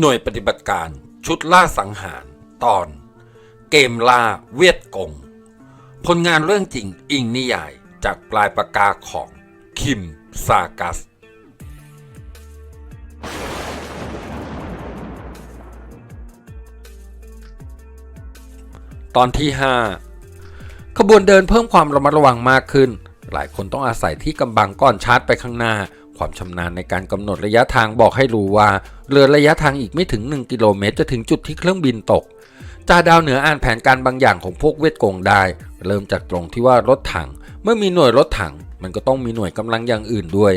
หน่วยปฏิบัติการชุดล่าสังหาร ตอน เกมล่าเวียดกง ผลงานเรื่องจริงอิงนิยายจากปลายปากกาของคิมซากัส ตอนที่ 5 ขบวนเดินเพิ่มความระมัดระวังมากขึ้น หลายคนต้องอาศัยที่กำบังก่อนชาร์จไปข้างหน้า ความชำนาญในการกำหนดระยะทางบอกให้รู้ว่า เรือระยะทางอีกไม่ถึง 1 กิโลเมตร จะถึงจุดที่เครื่องบินตกจ่าดาวเหนืออ่านแผนการบางอย่างของพวกเวทกงได้ เริ่มจากตรงที่ว่ารถถัง เมื่อมีหน่วยรถถัง มันก็ต้องมีหน่วยกำลังอย่างอื่นด้วย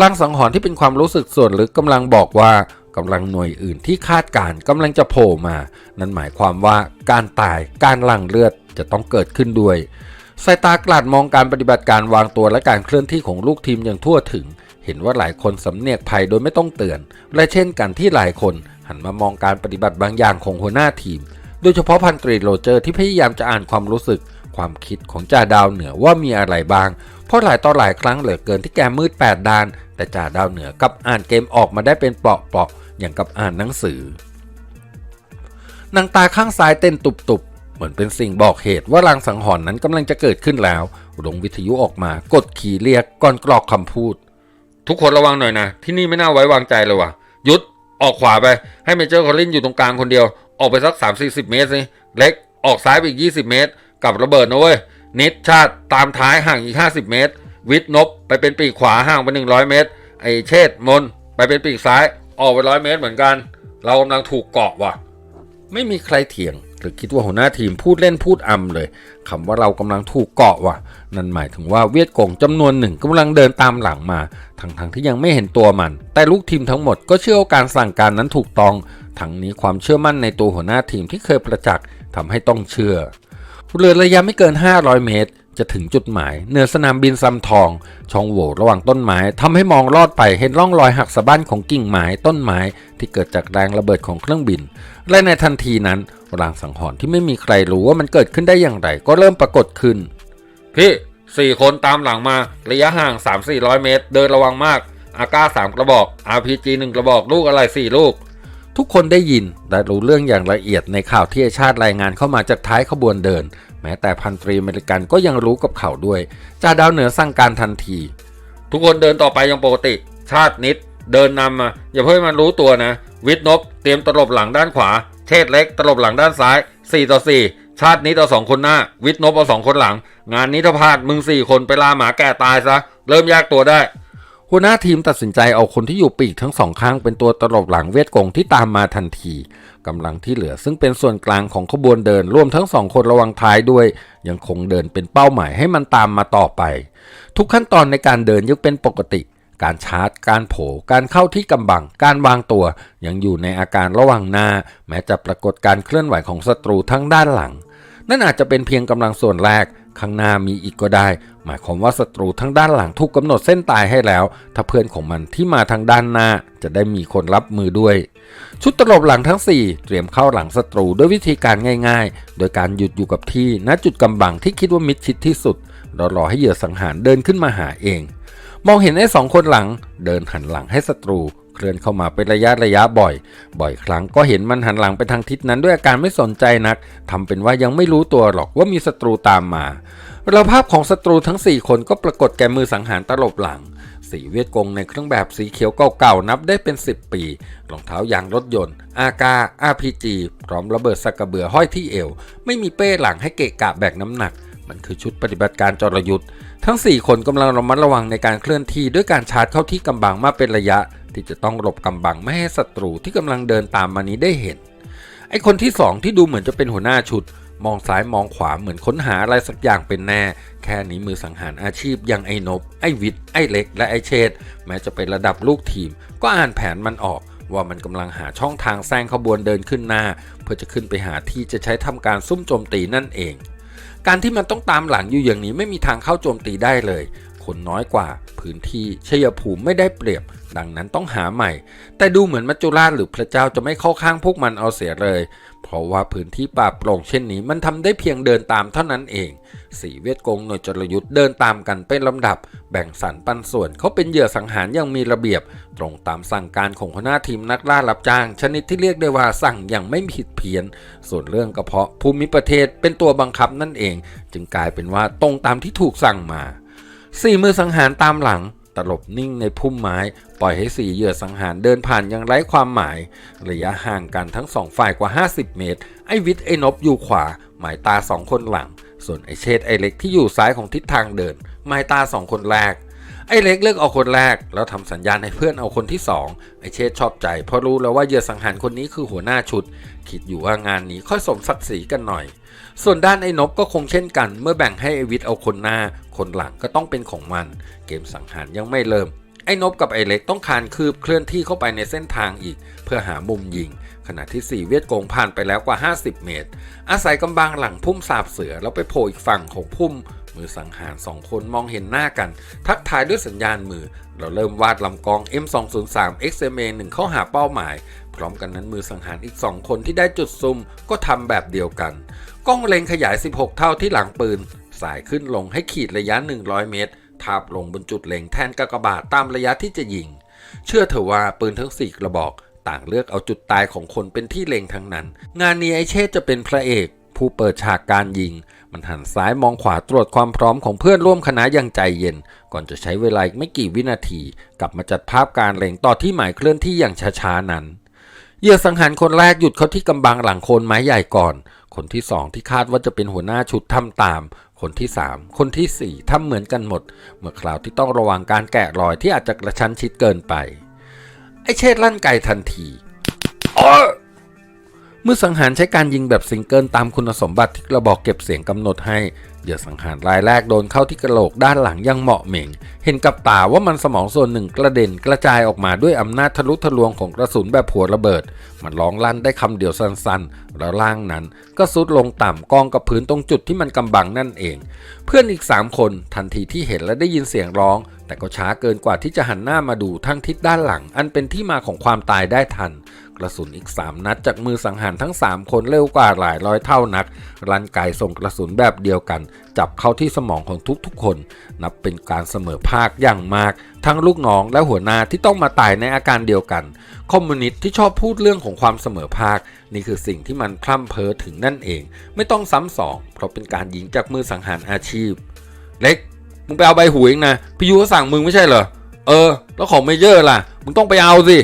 รังสังหรณ์ที่เป็นความรู้สึกส่วนลึกกำลังบอกว่ากำลังหน่วยอื่นที่คาดการณ์กำลังจะโผล่มา นั่นหมายความว่าการตายการหลั่งเลือดจะต้องเกิดขึ้นด้วยสายตากลาดมองการปฏิบัติการวางตัวและการเคลื่อนที่ของลูกทีมอย่างทั่วถึง เห็นว่าหลายคนสำเนียกภัยโดยไม่ต้องเตือน และเช่นกันที่หลายคนหันมามองการปฏิบัติบางอย่างของหัวหน้าทีม โดยเฉพาะพันตรีโรเจอร์ที่พยายามจะอ่านความรู้สึก ความคิดของจ่าดาวเหนือว่ามีอะไรบ้าง เพราะหลายต่อหลายครั้งเหลือเกินที่แกมืดแปดด้าน แต่จ่าดาวเหนือกับอ่านเกมออกมาได้เป็นเปราะๆอย่างกับอ่านหนังสือนางตาข้างซ้ายเต้นตุบๆ เหมือนเป็นสิ่งบอกเหตุว่าลางสังหรณ์นั้นกำลังจะเกิดขึ้นแล้วลงวิทยุออกมากดขี่เรียกก่อนกรอกคำพูด ทุกคนระวังหน่อยนะ ที่นี่ไม่น่าไว้วางใจเลยว่ะ ยุดออกขวาไป ให้เมเจอร์คอลลินอยู่ตรงกลางคนเดียว ออกไปสัก 3 4 0 เมตรสิ เล็ก ออกซ้ายไปอีก 20 เมตร กับระเบิดนะเว้ย นิดชาติตามท้ายห่างอีก 50 เมตร วิทนบไปเป็นปีกขวาห่างไป100 เมตร ไอเชษฐ์มน ไปเป็นปีกซ้าย ออกไปร้อยเมตรเหมือนกัน เรากำลังถูกเกาะว่ะ ไม่มีใครเถียง หรือคิดว่าหัวหน้าทีมพูดเล่นพูดอำเลยคำว่าเรากำลังถูกเกาะว่ะ นั่นหมายถึงว่าเวียดกงจำนวนหนึ่งกำลังเดินตามหลังมา ทั้งๆทที่ยังไม่เห็นตัวมัน แต่ลูกทีมทั้งหมดก็เชื่อว่าการสั่งการนั้นถูกต้อง ทั้งนี้ความเชื่อมั่นในตัวหัวหน้าทีมที่เคยประจักษ์ทำให้ต้องเชื่อ เรือระยะไม่เกิน 500 เมตร จะถึงจุดหมายเหนือสนามบินซัมทอง ช่องโหว่ระหว่างต้นไม้ทำให้มองลอดไปเห็นร่องรอยหักสะบั้นของกิ่งไม้ต้นไม้ที่เกิดจากแรงระเบิดของเครื่องบิน และในทันทีนั้นรางสังหรณ์ที่ไม่มีใครรู้ว่ามันเกิดขึ้นได้อย่างไร ก็เริ่มปรากฏขึ้น พี่สี่คนตามหลังมา ระยะห่าง 3-400 เมตร เดินระวังมาก อาก้าสามกระบอก RPG หนึ่งกระบอก ลูกอะไรสี่ลูก ทุกคนได้ยินและรู้เรื่องอย่างละเอียดในข่าวที่ไอชาติรายงานเข้ามาจากท้ายขบวนเดิน แม้แต่พันตรีอเมริกันก็ยังรู้กับเขาด้วยจ่าดาวเหนือสั่งการทันที ทุกคนเดินต่อไปอย่างปกติ ชาตินิด เดินนำมา อย่าเพิ่งมันรู้ตัวนะ วิทนบเตรียมตลบหลังด้านขวา เชษเล็กตลบหลังด้านซ้าย 4 ต่อ 4 ชาตินิดเอสองคนหน้า วิทนบเอาสองคนหลัง งานนี้ถ้าพลาดมึงสี่คนไปลาหมาแก่ตายซะ เริ่มแยกตัวได้ หัวหน้าทีมตัดสินใจเอาคนที่อยู่ปีกทั้งสองข้างเป็นตัวตลบหลังเวทกงที่ตามมาทันทีกำลังที่เหลือซึ่งเป็นส่วนกลางของขบวนเดินรวมทั้งสองคนระวังท้ายด้วย ยังคงเดินเป็นเป้าหมายให้มันตามมาต่อไป ทุกขั้นตอนในการเดินยังเป็นปกติ การชาร์จ การโผการเข้าที่กำบัง การวางตัว ยังอยู่ในอาการระว่างหน้า แม้จะปรากฏการเคลื่อนไหวของศัตรูทั้งด้านหลัง นั่นอาจจะเป็นเพียงกำลังส่วนแรก ข้างหน้ามีอีกก็ได้ หมายความว่าศัตรูทั้งด้านหลังถูกกำหนดเส้นตายให้แล้ว ถ้าเพื่อนของมันที่มาทางด้านหน้า จะได้มีคนรับมือด้วย ชุดตลบหลังทั้ง 4 เตรียมเข้าหลังศัตรูด้วยวิธีการง่าย ๆ โดยการหยุดอยู่กับที่ณจุดกำบังที่คิดว่ามิดชิดที่สุดรอรอให้เหยื่อสังหารเดินขึ้นมาหาเอง มองเห็นไอ้สองคนหลัง เดินหันหลังให้ศัตรูเคลื่อนเข้ามาเป็นระยะระยะบ่อย บ่อยครั้งก็เห็นมันหันหลังไปทางทิศนั้นด้วยอาการไม่สนใจนักทำเป็นว่ายังไม่รู้ตัวหรอกว่ามีศัตรูตามมาเราภาพของศัตรูทั้ง 4 คนก็ปรากฏแก่มือสังหารตลบหลัง สีเวียดกงในเครื่องแบบสีเขียวเก่าๆนับได้เป็น 10 ปี รองเท้ายางรถยนต์ อากา RPG พร้อมระเบิดสักกระเบือห้อยที่เอว ไม่มีเป้หลังให้เกะกะแบกน้ำหนัก มันคือชุดปฏิบัติการจรยุทธ์ทั้ง 4 คนกำลังระมัดระวังในการเคลื่อนที่ด้วยการชาร์จเข้าที่กำบังมาเป็นระยะ ที่จะต้องหลบกำบังไม่ให้ศัตรูที่กำลังเดินตามมานี้ได้เห็น ไอคนที่สองที่ดูเหมือนจะเป็นหัวหน้าชุด มองซ้ายมองขวาเหมือนค้นหาอะไรสักอย่างเป็นแน่ แค่นี้มือสังหารอาชีพอย่างไอ้นบ ไอ้วิทย์ไอ้เล็ก และไอ้เชษแม้จะเป็นระดับลูกทีม ก็อ่านแผนมันออกว่ามันกำลังหาช่องทางแซงขบวนเดินขึ้นหน้า เพื่อจะขึ้นไปหาที่จะใช้ทำการซุ่มโจมตีนั่นเอง การที่มันต้องตามหลังอยู่อย่างนี้ไม่มีทางเข้าโจมตีได้เลย คนน้อยกว่าพื้นที่ชัยภูมิไม่ได้เปรียบ ดังนั้นต้องหาใหม่ แต่ดูเหมือนมัจจุราชหรือพระเจ้าจะไม่เข้าข้างพวกมันเอาเสียเลย เพราะว่าพื้นที่ป่าโปร่งเช่นนี้มันทำได้เพียงเดินตามเท่านั้นเอง สีเวทกงหน่วยจรยุทธ์เดินตามกันเป็นลำดับ แบ่งสรรปันส่วนเขาเป็นเหยื่อสังหารอย่างมีระเบียบ ตรงตามสั่งการของหัวหน้าทีมนักล่ารับจ้าง ชนิดที่เรียกได้ว่าสั่งอย่างไม่ผิดเพี้ยน ส่วนเรื่องกระเพาะภูมิประเทศเป็นตัวบังคับนั่นเอง จึงกลายเป็นว่าตรงตามที่ถูกสั่งมาสี่มือสังหารตามหลัง ตลบนิ่งในพุ่มไม้ ปล่อยให้สี่เหยื่อสังหารเดินผ่านอย่างไร้ความหมาย ระยะห่างกันทั้งสองฝ่ายกว่า 50 เมตร ไอวิทย์ไอนบอยู่ขวา หมายตาสองคนหลัง ส่วนไอเชษไอเล็กที่อยู่ซ้ายของทิศทางเดิน หมายตาสองคนแรกไอเล็กเลือกเอาคนแรก แล้วทำสัญญาณให้เพื่อนเอาคนที่สองไอเชษชอบใจ เพราะรู้แล้วว่าเหยื่อสังหารคนนี้คือหัวหน้าชุด คิดอยู่ว่างานนี้ค่อยสมศักดิ์ศรีกันหน่อย ส่วนด้านไอ้นบก็คงเช่นกัน เมื่อแบ่งให้ไอวิทย์เอาคนหน้า คนหลังก็ต้องเป็นของมัน เกมสังหารยังไม่เริ่ม ไอ้นบกับไอ้เล็กต้องคานคืบเคลื่อนที่เข้าไปในเส้นทางอีก เพื่อหามุมยิง ขณะที่สี่เวียดกงผ่านไปแล้วกว่า 50 เมตร อาศัยกำบังหลังพุ่มสาบเสือแล้วไปโผล่อีกฝั่งของพุ่ม มือสังหารสองคนมองเห็นหน้ากัน ทักทายด้วยสัญญาณมือ เราเริ่มวาดลำกอง M203 XMA 1เข้าหาเป้าหมาย พร้อมกันนั้นมือสังหารอีก 2 คนที่ได้จุดซุ่มก็ทำแบบเดียวกัน กล้องเล็งขยาย 16 เท่าที่หลังปืน สายขึ้นลงให้ขีดระยะ 100 เมตร ทาบลงบนจุดเล็งแทนกากบาทตามระยะที่จะยิง เชื่อเถอะว่าปืนทั้งสี่กระบอก ต่างเลือกเอาจุดตายของคนเป็นที่เล็งทั้งนั้น งานนี้ไอเชษจะเป็นพระเอก ผู้เปิดฉากการยิง มันหันซ้ายมองขวาตรวจความพร้อมของเพื่อนร่วมคณะอย่างใจเย็น ก่อนจะใช้เวลาอีกไม่กี่วินาที กลับมาจัดภาพการเล็งต่อที่หมายเคลื่อนที่อย่างช้าๆนั้นเหยื่อสังหารคนแรกหยุดเขาที่กำบังหลังโคนไม้ใหญ่ก่อน คนที่สองที่คาดว่าจะเป็นหัวหน้าชุดทำตาม คนที่สามคนที่สี่ทำเหมือนกันหมด เมื่อคราวที่ต้องระวังการแกะรอยที่อาจจะกระชั้นชิดเกินไป ไอเชษลั่นไกทันทีอ้อ มื่อสังหารใช้การยิงแบบซิงเกิลตามคุณสมบัติที่กระบอกเก็บเสียงกำหนดให้เหยื่อสังหารรายแรกโดนเข้าที่กระโหลกด้านหลังยังเหมาะเหม่ง เห็นกับตาว่ามันสมองส่วนหนึ่งกระเด็นกระจายออกมาด้วยอำนาจทะลุทะลวงของกระสุนแบบหัวระเบิด มันร้องลั่นได้คำเดียวสั้นๆ แล้วร่างนั้นก็ซุดลงต่ำกองกับพื้นตรงจุดที่มันกำบังนั่นเอง เพื่อนอีก 3 คนทันทีที่เห็นและได้ยินเสียงร้อง แต่ก็ช้าเกินกว่าที่จะหันหน้ามาดูทั้งทิศด้านหลัง อันเป็นที่มาของความตายได้ทัน กระสุนอีก 3 นัดจากมือสังหารทั้ง 3 คนเร็วกว่าหลายร้อยเท่านัก รันไกส่งกระสุนแบบเดียวกัน จับเข้าที่สมองของทุกๆคน นับเป็นการเสมอภาคอย่างมาก ทั้งลูกน้องและหัวหน้าที่ต้องมาตายในอาการเดียวกัน คอมมิวนิสต์ที่ชอบพูดเรื่องของความเสมอภาค นี่คือสิ่งที่มันพร่ำเพ้อถึงนั่นเอง ไม่ต้องซ้ำสองเพราะเป็นการยิงจากมือสังหารอาชีพ เล็กมึงไปเอาใบหูเองนะพี่ยูเขาสั่งมึงไม่ใช่เหรอเออ แล้วของเมเยอร์ล่ะ มึงต้องไปเอาสิ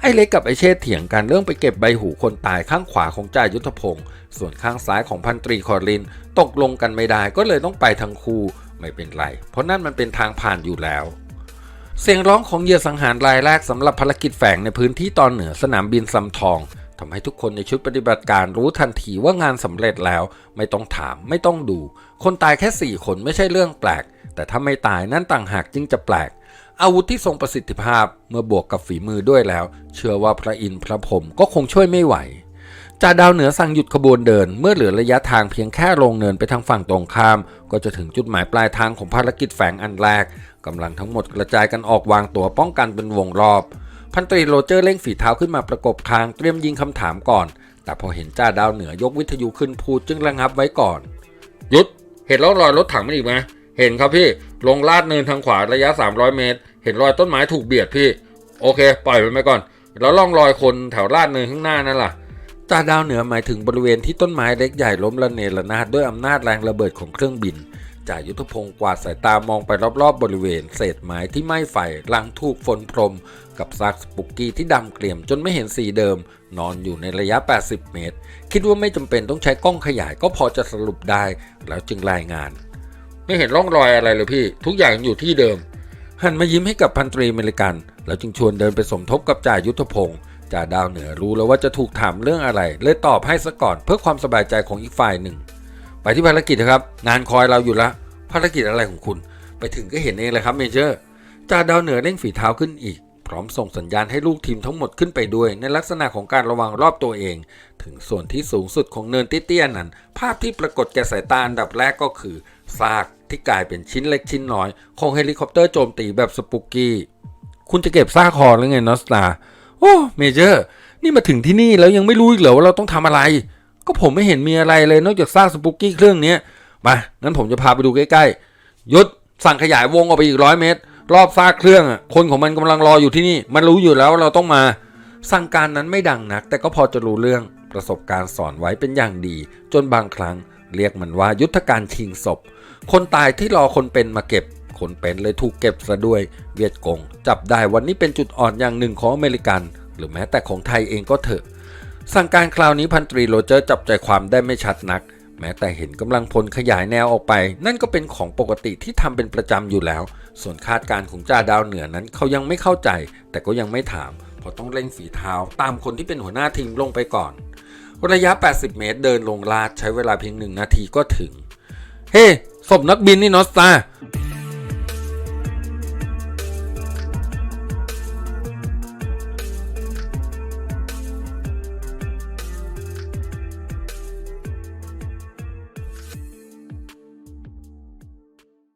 ไอ้เล็กกับไอ้เชษเถียงกันเรื่องไปเก็บใบหูคนตายข้างขวาของจ่ายุทธพงศ์ส่วนข้างซ้ายของพันตรีคอริน ตกลงกันไม่ได้ก็เลยต้องไปทั้งคู่ไม่เป็นไร เพราะนั่นมันเป็นทางผ่านอยู่แล้ว เสียงร้องของเหยื่อสังหารรายแรกสำหรับภารกิจแฝงในพื้นที่ตอนเหนือสนามบินซำทองทำให้ทุกคนในชุดปฏิบัติการรู้ทันทีว่างานสำเร็จแล้ว ไม่ต้องถามไม่ต้องดู คนตายแค่ 4 คนไม่ใช่เรื่องแปลก แต่ถ้าไม่ตายนั่นต่างหากจึงจะแปลก อาวุธที่ทรงประสิทธิภาพเมื่อบวกกับฝีมือด้วยแล้ว เชื่อว่าพระอินทร์พระพรหมก็คงช่วยไม่ไหวจ่าดาวเหนือสั่งหยุดขบวนเดิน เมื่อเหลือระยะทางเพียงแค่ลงเนินไปทางฝั่งตรงข้าม ก็จะถึงจุดหมายปลายทางของภารกิจแฝงอันแรกกำลังทั้งหมดกระจายกันออกวางตัวป้องกันเป็นวงรอบ พันตรีโรเจอร์เร่งฝีเท้าขึ้นมาประกบคางเตรียมยิงคำถามก่อน แต่พอเห็นจ่าดาวเหนือยกวิทยุขึ้นพูดจึงระงับไว้ก่อนหยุดเห็นร่องรอยรถถังมันอีกไหมเห็นครับพี่ลงลาดเนินทางขวาระยะ 300 เมตร เห็นรอยต้นไม้ถูกเบียดพี่ โอเค ปล่อยมันไปก่อน แล้วล่องรอยคนแถวลาดเนินข้างหน้านั่นล่ะจ่าดาวเหนือหมายถึงบริเวณที่ต้นไม้เล็กใหญ่ล้มระเนระนาดด้วยอำนาจแรงระเบิดของเครื่องบินจ่ายุทธพงศ์กวาดสายตามองไปรอบๆ บริเวณ เศษไม้ที่ไหม้ไฟลังถูกฝนพรม กับซากสปุกกี้ที่ดำเกลี่ยมจนไม่เห็นสีเดิม นอนอยู่ในระยะ 80 เมตร คิดว่าไม่จำเป็นต้องใช้กล้องขยายก็พอจะสรุปได้ แล้วจึงรายงาน ไม่เห็นร่องรอยอะไรเลยพี่ ทุกอย่างอยู่ที่เดิม หันมายิ้มให้กับพันตรีเมริกัน แล้วจึงชวนเดินไปสมทบกับจ่ายุทธพงศ์จ่าดาวเหนือรู้แล้วว่าจะถูกถามเรื่องอะไร เลยตอบให้ซะก่อนเพื่อความสบายใจของอีกฝ่ายหนึ่ง ไปที่ภารกิจนะครับ งานคอยเราอยู่ละภารกิจอะไรของคุณ ไปถึงก็เห็นเองเลยครับเมเจอร์จ่าดาวเหนือเร่งฝีเท้าขึ้นอีก ร้อมส่งสัญญาณให้ลูกทีมทั้งหมดขึ้นไปด้วย ในลักษณะของการระวังรอบตัวเอง ถึงส่วนที่สูงสุดของเนินเตี้ยๆนั้น ภาพที่ปรากฏแก่สายตาอันดับแรกก็คือซากที่กลายเป็นชิ้นเล็กชิ้นน้อย ของเฮลิคอปเตอร์โจมตีแบบสปุกกี้ คุณจะเก็บซากคอหรือไงนอสตาโอ้เมเจอร์ นี่มาถึงที่นี่แล้วยังไม่รู้อีกเหรอว่าเราต้องทำอะไร ก็ผมไม่เห็นมีอะไรเลยนอกจากซากสปุกกี้เครื่องนี้มางั้นผมจะพาไปดูใกล้ๆยุดสั่งขยายวงออกไปอีกร้อยเมตร รอบซากเครื่องอะคนของมันกำลังรออยู่ที่นี่ มันรู้อยู่แล้วเราต้องมา สั่งการนั้นไม่ดังนัก แต่ก็พอจะรู้เรื่องประสบการณ์สอนไว้เป็นอย่างดี จนบางครั้งเรียกมันว่ายุทธการชิงศพ คนตายที่รอคนเป็นมาเก็บ คนเป็นเลยถูกเก็บซะด้วย เวียดกง จับได้วันนี้เป็นจุดอ่อนอย่างหนึ่งของอเมริกัน หรือแม้แต่ของไทยเองก็เถอะ สั่งการคราวนี้พันตรีโรเจอร์จับใจความได้ไม่ชัดนัก แม้แต่เห็นกำลังพลขยายแนวออกไป นั่นก็เป็นของปกติที่ทำเป็นประจำอยู่แล้ว ส่วนคาดการของจ่าดาวเหนือนั้นเขายังไม่เข้าใจ แต่ก็ยังไม่ถาม เพราะต้องเร่งฝีเท้า ตามคนที่เป็นหัวหน้าทีมลงไปก่อน ระยะ 80 เมตรเดินลงลาดใช้เวลาเพียงหนึ่งนาทีก็ถึง เฮ้ศพนักบินนี่นอสตา